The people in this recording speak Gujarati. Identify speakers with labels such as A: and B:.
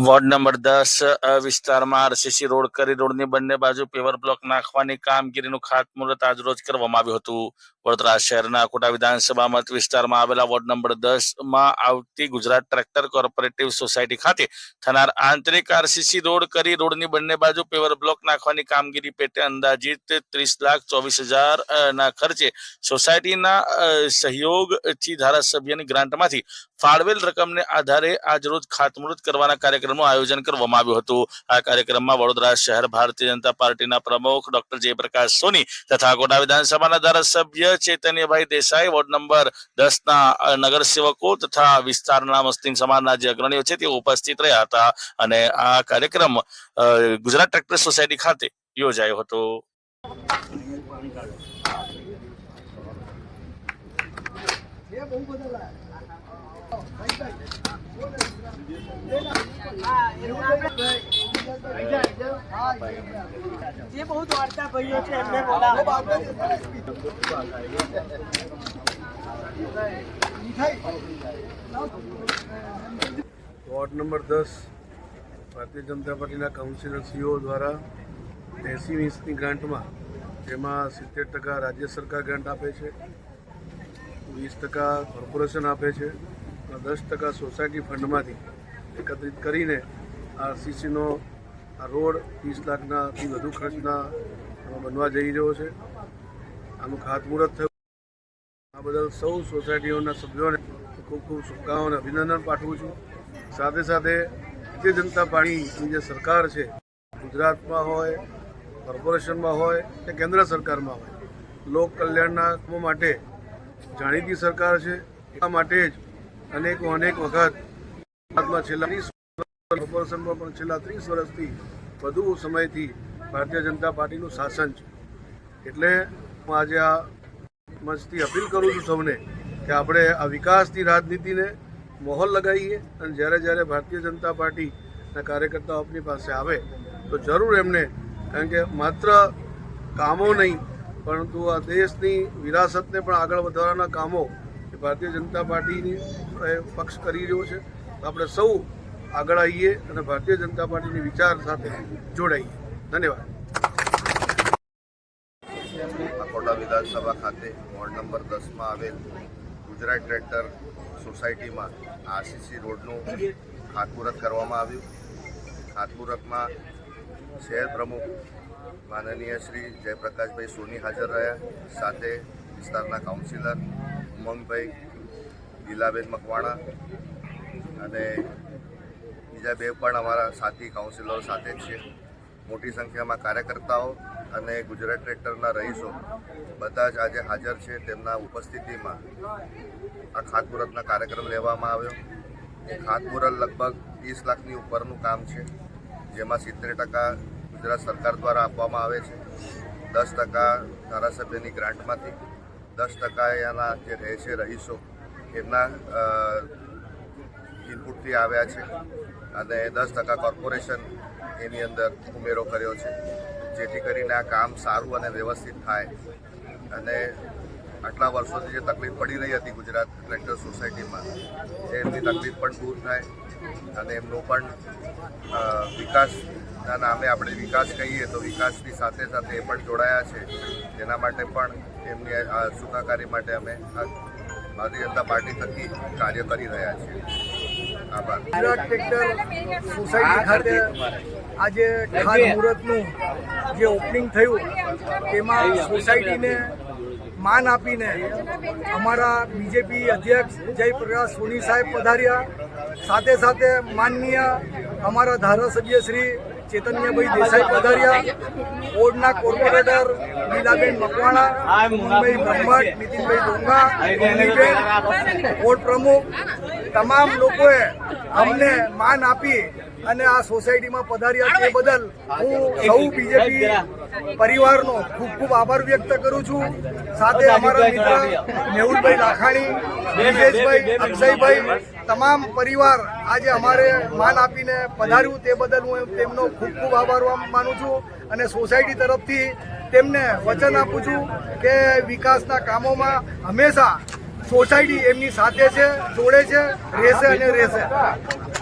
A: વોર્ડ નંબર દસ વિસ્તારમાં આરસીસી રોડ કરી રોડની બંને બાજુ પેવર બ્લોક નાખવાની કામગીરીનું ખાતમુહૂર્ત આજરોજ કરવામાં આવ્યું હતું. વડોદરા શહેરના કોટા વિધાનસભા મત વિસ્તારમાં આવેલા વોર્ડ નંબર દસમાં આવતી ગુજરાત ટ્રેક્ટર કોર્પોરેટિવ સોસાયટી ખાતે થનાર આંતરિક આરસીસી રોડ કરી રોડની બંને બાજુ પેવર બ્લોક નાખવાની કામગીરી પેટે અંદાજિત ત્રીસ લાખ ચોવીસ હજાર ના ખર્ચે સોસાયટીના સહયોગથી ધારાસભ્યની ગ્રાન્ટમાંથી ફાળવેલ રકમને આધારે આજરોજ ખાતમુહૂર્ત કરવાના કાર્યક્રમનું આયોજન કરવામાં આવ્યું હતું. આ કાર્યક્રમમાં વડોદરા શહેર ભારતીય જનતા પાર્ટીના પ્રમુખ ડોક્ટર જયપ્રકાશ સોની તથા કોટા વિધાનસભાના ધારાસભ્ય ચૈતન્યભાઈ દેસાઈ, વોર્ડ નંબર દસ ના નગરસેવકો તથા વિસ્તારના મુસ્લિમ સમાજના જે અગ્રણીઓ છે તેઓ ઉપસ્થિત રહ્યા હતા અને આ કાર્યક્રમ ગુજરાત ટ્રેક્ટર સોસાયટી ખાતે યોજાયો હતો.
B: જે બહુ દ્વારકા ભાઈઓ છે એમને બોલાવો.
C: વોર્ડ નંબર દસ ભારતીય જનતા પાર્ટીના કાઉન્સિલર સીઓ દ્વારા એંસી વીસની ગ્રાન્ટમાં જેમાં સિત્તેર ટકા રાજ્ય સરકાર ગ્રાન્ટ આપે છે વીસ ટકા કોર્પોરેશન આપે છે અને દસ ટકા સોસાયટી ફંડમાંથી એકત્રિત કરીને આ સીસીનો આ રોડ ત્રીસ લાખનાથી વધુ ખર્ચના આમાં બનવા જઈ રહ્યો છે. આનું ખાતમુહૂર્ત થયું. આ બદલ સૌ સોસાયટીઓના સભ્યોને ખૂબ ખૂબ શુભકામનાઓને અભિનંદન પાઠવું છું. સાથે સાથે ભારતીય જનતા પાર્ટીની જે સરકાર છે, ગુજરાતમાં હોય, કોર્પોરેશનમાં હોય કે કેન્દ્ર સરકારમાં હોય, લોક કલ્યાણના માટે જાણીતી સરકાર છે. એટલા માટે જ અનેકો અનેક વખત ગુજરાતમાં છેલ્લા કોર્પોરેશનમાં પણ છેલ્લા ત્રીસ વર્ષથી વધુ સમયથી ભારતીય જનતા પાર્ટીનું શાસન છે. એટલે હું આજે આ મંચથી અપીલ કરું છું સૌને કે આપણે આ વિકાસની રાજનીતિને મોહર લગાવીએ અને જ્યારે જ્યારે ભારતીય જનતા પાર્ટીના કાર્યકર્તાઓ આપની પાસે આવે તો જરૂર એમને, કારણ કે માત્ર કામો નહીં, પરંતુ આ દેશની વિરાસતને પણ આગળ વધારવાના કામો ભારતીય જનતા પાર્ટીની પક્ષ કરી રહ્યો છે. આપણે સૌ આગળ આવીએ અને ભારતીય જનતા પાર્ટીની વિચાર સાથે જોડાઈએ. ધન્યવાદ.
D: અકોટા વિધાનસભા ખાતે વોર્ડ નંબર દસમાં આવેલ ગુજરાત ટ્રેક્ટર સોસાયટીમાં આરસીસી રોડનું ખાતમુહૂર્ત કરવામાં આવ્યું. ખાતમુહૂર્તમાં શહેર પ્રમુખ માનનીય શ્રી જયપ્રકાશભાઈ સોની હાજર રહ્યા. સાથે વિસ્તારના કાઉન્સિલર ઉમંગભાઈ ગીલાબેન મકવાણા અને બીજા બે પણ અમારા સાથી કાઉન્સિલરો સાથે છે. મોટી સંખ્યામાં કાર્યકર્તાઓ અને ગુજરાત ટ્રેક્ટરના રહીશો બધા જ આજે હાજર છે તેમના ઉપસ્થિતિમાં. આ ખાતમુહૂર્તના કાર્યક્રમ લેવામાં આવ્યો. ખાતમુહૂર્ત લગભગ ત્રીસ લાખની ઉપરનું કામ છે, જેમાં સિત્તેર ટકા ગુજરાત સરકાર દ્વારા આપવામાં આવે છે. દસ ટકા ધારાસભ્યની ગ્રાન્ટમાંથી દસ ટકા એના જે રહે છે રહીશો, એમના ઇનપુટથી આવ્યા છે. અને દસ ટકા કોર્પોરેશન એની અંદર ઉમેરો કર્યો છે. જેથી કરીને આ કામ સારું અને વ્યવસ્થિત થાય. અને આટલા વર્ષોથી જે તકલીફ પડી રહી હતી ગુજરાત ટ્રેક્ટર સોસાયટીમાં, એમની તકલીફ પણ દૂર થાય અને એમનો પણ વિકાસના નામે આપણે વિકાસ કહીએ તો વિકાસની સાથે સાથે એ પણ જોડાયા છે. તેના માટે પણ એમની સુખાકારી માટે અમે ભારતીય જનતા પાર્ટી થકી કાર્ય કરી રહ્યા છીએ.
E: ગુજરાત ટ્રેક્ટર સોસાયટી ખાતે આજે ખાન મુહૂર્તનું જે ઓપનિંગ થયું, તેમાં સોસાયટીને માન આપીને અમારા બીજેપી અધ્યક્ષ જયપ્રકાશ સોની સાહેબ પધાર્યા. સાથે સાથે માનનીય અમારા ધારાસભ્ય શ્રી ચેતન્યભાઈ દેસાઈ પધાર્યા. બોર્ડના કોર્પોરેટર લીલાબેન મકવાણા, મુંબઈ બ્રહ્મટ નીતિનભાઈ ડોંગા બોર્ડ પ્રમુખ તમામ લોકોએ અમને માન આપી અને આ સોસાયટીમાં પધાર્યા તે બદલ હું સૌ બીજેપી પરિવારનો ખૂબ ખૂબ આભાર વ્યક્ત કરું છું. સાથે અમારા મિત્ર મેહુલભાઈ લાખાણી નિલેશભાઈ અક્ષયભાઈ તમામ પરિવાર આજે અમારે માન આપીને પધાર્યું તે બદલ હું તેમનો ખૂબ ખૂબ આભાર માનું છું અને સોસાયટી તરફથી તેમને વચન આપું છું કે વિકાસના કામોમાં હંમેશા સોસાયટી એમની સાથે છે જોડે છે રહેશે અને રહેશે.